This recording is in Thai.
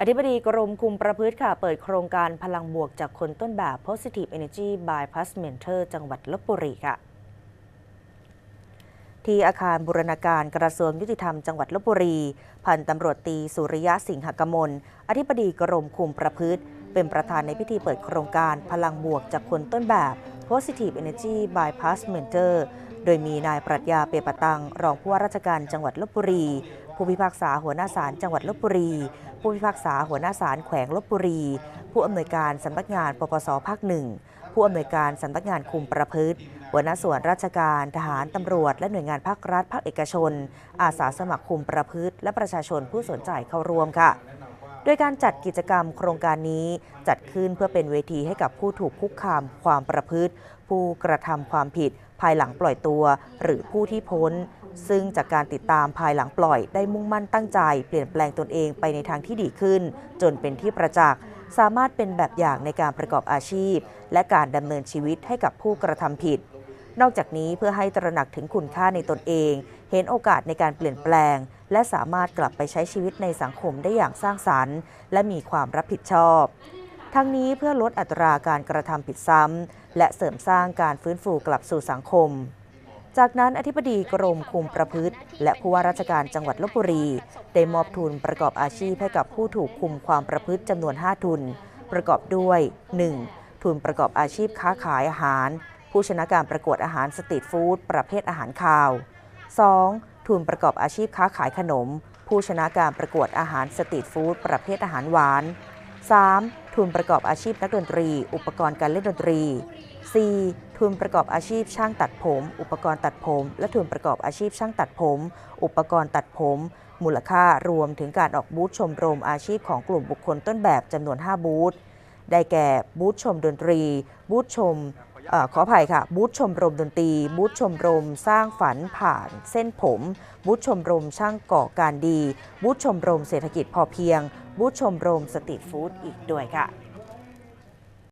อธิบดีกรมคุมประพฤติค่ะ เปิดโครงการพลังบวกจากคนต้นแบบ Positive Energy by Plus Mentor จังหวัดลบบุรีค่ะ ที่อาคารบูรณาการกระทรวงยุติธรรมจังหวัดลบบุรี พันตำรวจตีสุริยะสิงหกมล อธิบดีกรมคุมประพฤติ เป็นประธานในพิธีเปิดโครงการพลังบวกจากคนต้นแบบ Positive Energy by Plus Mentor โดยมีนายปรัชญาเปปตัง รองผู้ว่าราชการจังหวัดลบบุรี ผู้พิพากษาหัวหน้าศาลจังหวัดลบบุรี ผู้พิพากษาหัวหน้าศาลแขวงลบบุรี ผู้อำนวยการสำนักงานปปสภาคหนึ่งผู้อำนวยการสำนักงานคุมประพฤติ หัวหน้าส่วนราชการ ทหารตำรวจ และหน่วยงานภาครัฐ ภาคเอกชน อาสาสมัครคุมประพฤติ และประชาชนผู้สนใจเข้าร่วมค่ะ โดยการจัดกิจกรรมโครงการนี้จัดขึ้นเพื่อเป็นเวทีให้กับผู้ถูกคุกคามความประพฤติ ผู้กระทำความผิด ภายหลังปล่อยตัว หรือผู้ที่พ้น ซึ่งจากการติดตามภายหลังปล่อยได้มุ่งมั่นตั้งใจ เปลี่ยนแปลงตนเองไปในทางที่ดีขึ้น จนเป็นที่ประจักษ์สามารถเป็นแบบอย่างในการประกอบอาชีพ และการดำเนินชีวิตให้กับผู้กระทำผิด นอกจากนี้เพื่อให้ตระหนักถึงคุณค่าในตนเอง เห็นโอกาสในการเปลี่ยนแปลง และสามารถกลับไปใช้ชีวิตในสังคมได้อย่างสร้างสรรค์ และมีความรับผิดชอบ ทั้งนี้เพื่อลดอัตราการกระทำผิดซ้ำและเสริมสร้างการฟื้นฟูกลับสู่สังคมจากนั้นอธิบดีกรมคุมประพฤติ และผู้ว่าราชการจังหวัดลบบุรี ได้มอบทุนประกอบอาชีพให้กับผู้ถูกคุมความประพฤติจำนวน 5 ทุน ประกอบด้วย 1. ทุนประกอบอาชีพค้าขายอาหาร ผู้ชนะการประกวดอาหารสตรีทฟู้ดประเภทอาหารคาว 2. ทุนประกอบอาชีพค้าขายขนม ผู้ชนะการประกวดอาหารสตรีทฟู้ดประเภทอาหารหวาน 3. ทุนประกอบอาชีพนักดนตรี อุปกรณ์การเล่นดนตรี 4. ทุนประกอบอาชีพช่างตัดผม อุปกรณ์ตัดผม และทุนประกอบอาชีพช่างตัดผม อุปกรณ์ตัดผม มูลค่ารวมถึงการออกบูธชมรมอาชีพของกลุ่มบุคคลต้นแบบจำนวน 5 บูธ ได้แก่บูธชมดนตรี บูธชม ขออภัยค่ะ บูธชมรมดนตรี บูธชมรมสร้างฝันผ่านเส้นผม บูธชมรมช่างก่อการดี บูธชมรมเศรษฐกิจพอเพียง บูธชมรมสตรีทฟู้ดอีกด้วยค่ะ